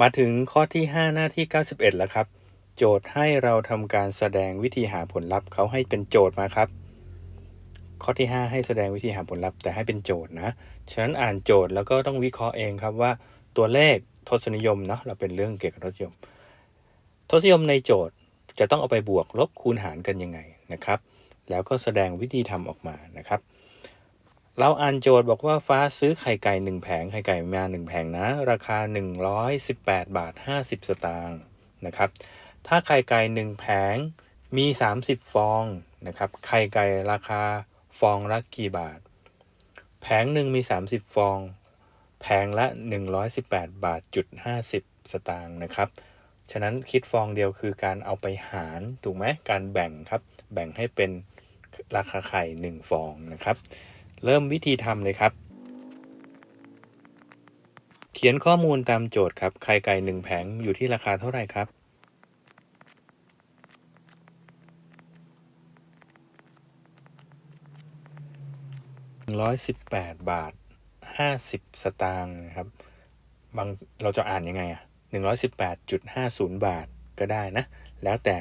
มาถึงข้อที่ 5 หน้าที่ 91 แล้วครับ โจทย์ให้เราทำการแสดงวิธีหาผลลัพธ์เขาให้เป็นโจทย์มาครับ ข้อที่ 5 ให้แสดงวิธีหาผลลัพธ์แต่ให้เป็นโจทย์นะ ฉะนั้นอ่านโจทย์แล้วก็ต้องวิเคราะห์เองครับว่าตัวเลขทศนิยมเนาะเราเป็นเรื่องเกี่ยวกับทศนิยม ทศนิยมในโจทย์จะต้องเอาไปบวกลบคูณหารกันยังไงนะครับ แล้วก็แสดงวิธีทำออกมานะครับ เราอ่านโจทย์บอกว่าฟ้าซื้อไข่ไก่หนึ่งแผงไข่ไก่มาหนึ่งแผงนะ ราคา 118 บาท 50 สตางค์นะครับ ถ้าไข่ไก่หนึ่งแผงมี 30 ฟองนะครับไข่ไก่ราคาฟองละกี่บาท แผงหนึ่งมี 30 ฟอง แผงละ 118 บาทจุด50 สตางค์นะครับ ฉะนั้นคิดฟองเดียวคือการเอาไปหารถูกไหมการแบ่งครับ แบ่งให้เป็นราคาไข่ 1 ฟองนะครับ เริ่มวิธีทำเลยครับ เขียนข้อมูลตามโจทย์ครับ ไข่ไก่หนึ่งแผงอยู่ที่ราคาเท่าไหร่ครับ118บาท50สตางค์นะครับ บางเราจะอ่านยังไงอะ118.50บาทก็ได้นะ แล้วแต่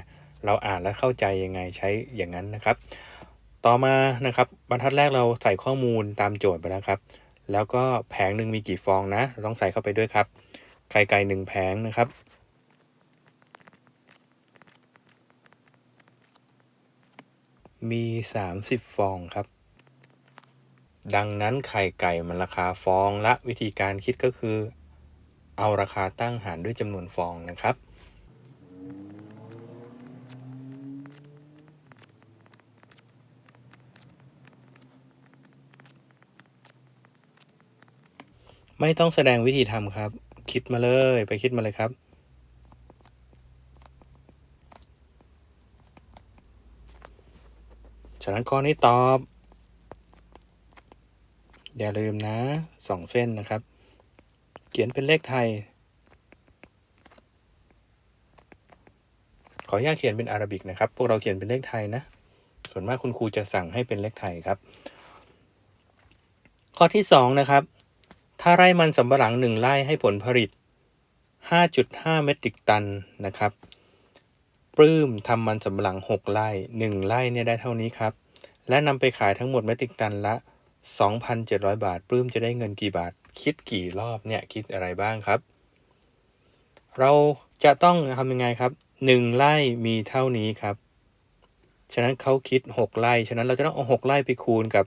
เราอ่านแล้วเข้าใจยังไงใช้อย่างนั้นนะครับ ต่อมานะครับบรรทัดแรกเราใส่ข้อมูลตามโจทย์ไปแล้วครับ แล้วก็แผงหนึ่งมีกี่ฟองนะเราต้องใส่เข้าไปด้วยครับ ไข่ไก่หนึ่งแผงนะครับ มี 30 ฟองครับ ดังนั้นไข่ไก่มันราคาฟองละวิธีการคิดก็คือ เอาราคาตั้งหารด้วยจำนวนฟองนะครับ ไม่ต้องแสดงวิธีทำครับ คิดมาเลยไปคิดมาเลยครับ ฉะนั้นข้อนี้ตอบ อย่าลืมนะสองเส้นนะครับ เขียนเป็นเลขไทย ขออนุญาตเขียนเป็นอาราบิกนะครับ พวกเราเขียนเป็นเลขไทยนะ ส่วนมากคุณครูจะสั่งให้เป็นเลขไทยครับ ข้อที่สองนะครับ ถ้าไร่มันสำปะหลังหนึ่งไร่ให้ผลผลิต 5.5 เมตริกตันนะครับ ปลื้มทำมันสำปะหลัง 6 ไร่1ไร่เนี่ยได้เท่านี้ครับ และนำไปขายทั้งหมดเมตริกตันละ 2,700 บาท ปลื้มจะได้เงินกี่บาท คิดกี่รอบเนี่ยคิดอะไรบ้างครับ เราจะต้องทำยังไงครับ 1 ไร่มีเท่านี้ครับ ฉะนั้นเขาคิด 6 ไร่ ฉะนั้นเราจะต้องเอา 6 ไร่ไปคูณกับ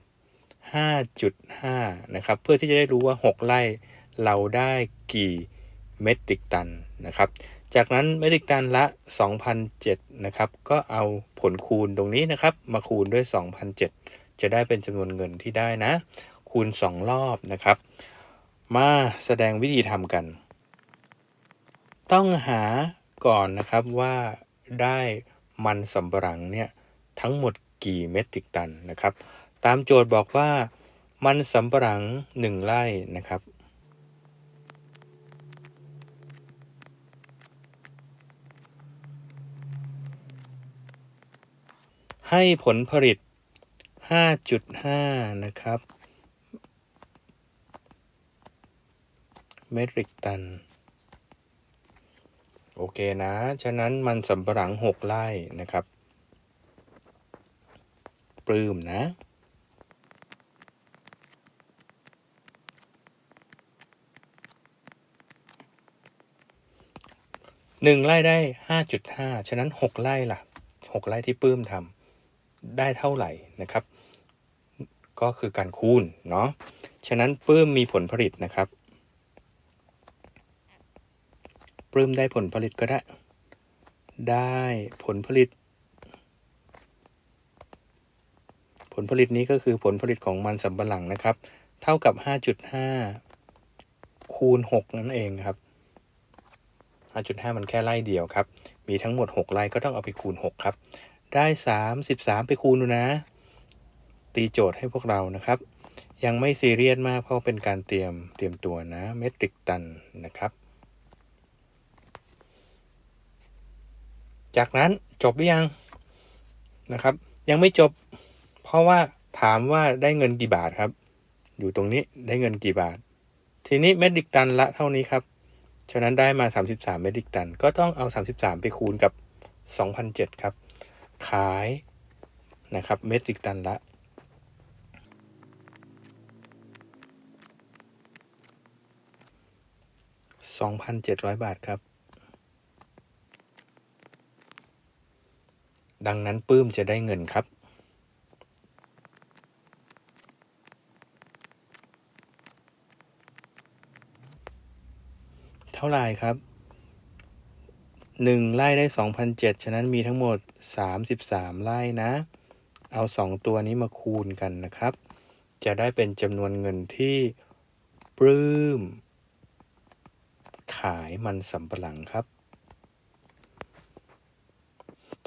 5.5 นะครับ เพื่อที่จะได้รู้ว่า 6 ไร่เราได้กี่เมตริกตันนะครับ จากนั้นเมตริกตันละ 2,007นะครับ ก็เอาผลคูณตรงนี้นะครับ มาคูณด้วย 2,007 จะได้เป็นจำนวนเงินที่ได้นะ คูณ 2 รอบนะครับ มาแสดงวิธีทำกัน ต้องหาก่อนนะครับว่าได้มันสำปะหลังเนี่ยทั้งหมดกี่เมตริกตันนะครับ ตามโจทย์บอกว่ามันสำปะหลัง1ไร่นะครับ ให้ผลผลิต 5.5 นะครับ เมตริกตัน โอเคนะ ฉะนั้นมันสำปะหลัง 6 ไร่นะครับ ปลื้มนะ หนึ่งไร่ได้ห้าจุดห้าฉะนั้นหกไร่ล่ะหกไร่ที่ปื้มทำได้เท่าไหร่นะครับ ก็คือการคูณเนาะฉะนั้นปื้มมีผลผลิตนะครับปื้มได้ผลผลิตก็ได้ ได้ผลผลิต ผลผลิตนี้ก็คือผลผลิตของมันสำปะหลังนะครับ เท่ากับ 5.5 คูณ 6 นั่นเองครับ 5.5 มันแค่ไร่เดียวครับ มีทั้งหมด 6 ไร่ก็ต้องเอาไปคูณ 6 ครับ ได้ 33 ไปคูณดูนะ ตีโจทย์ให้พวกเรานะครับ ยังไม่ซีเรียสมากเพราะเป็นการเตรียมเตรียมตัวนะ เมตริกตันนะครับ จากนั้นจบหรือยังนะครับ ยังไม่จบ เพราะว่าถามว่าได้เงินกี่บาทครับ อยู่ตรงนี้ได้เงินกี่บาท ทีนี้เมตริกตันละเท่านี้ครับ ฉะนั้นได้มา 33 เมตริกตัน ก็ต้องเอา 33 ไปคูณกับ 2,007ครับ ขายนะครับเมตริกตันละ 2,700 บาทครับ ดังนั้นปื้มจะได้เงินครับ เท่าไหร่ครับหนึ่งไร่ได้สองพันเจ็ดฉะนั้นมีทั้งหมดสามสิบสามไร่นะ เอาสองตัวนี้มาคูณกันนะครับ จะได้เป็นจำนวนเงินที่ปลื้ม ขายมันสำปะหลังครับ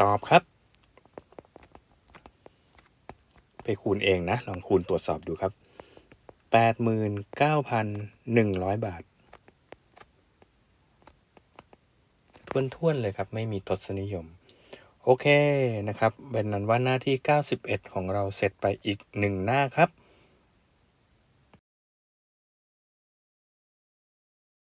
ตอบครับ ไปคูณเองนะ ลองคูณตรวจสอบดูครับแปดหมื่นเก้าพันหนึ่งร้อยบาท ท้วนๆเลยครับ ไม่มีทศนิยม โอเคนะครับ เป็นนั้นว่าหน้าที่ 91 ของเราเสร็จไปอีกหนึ่งหน้าครับ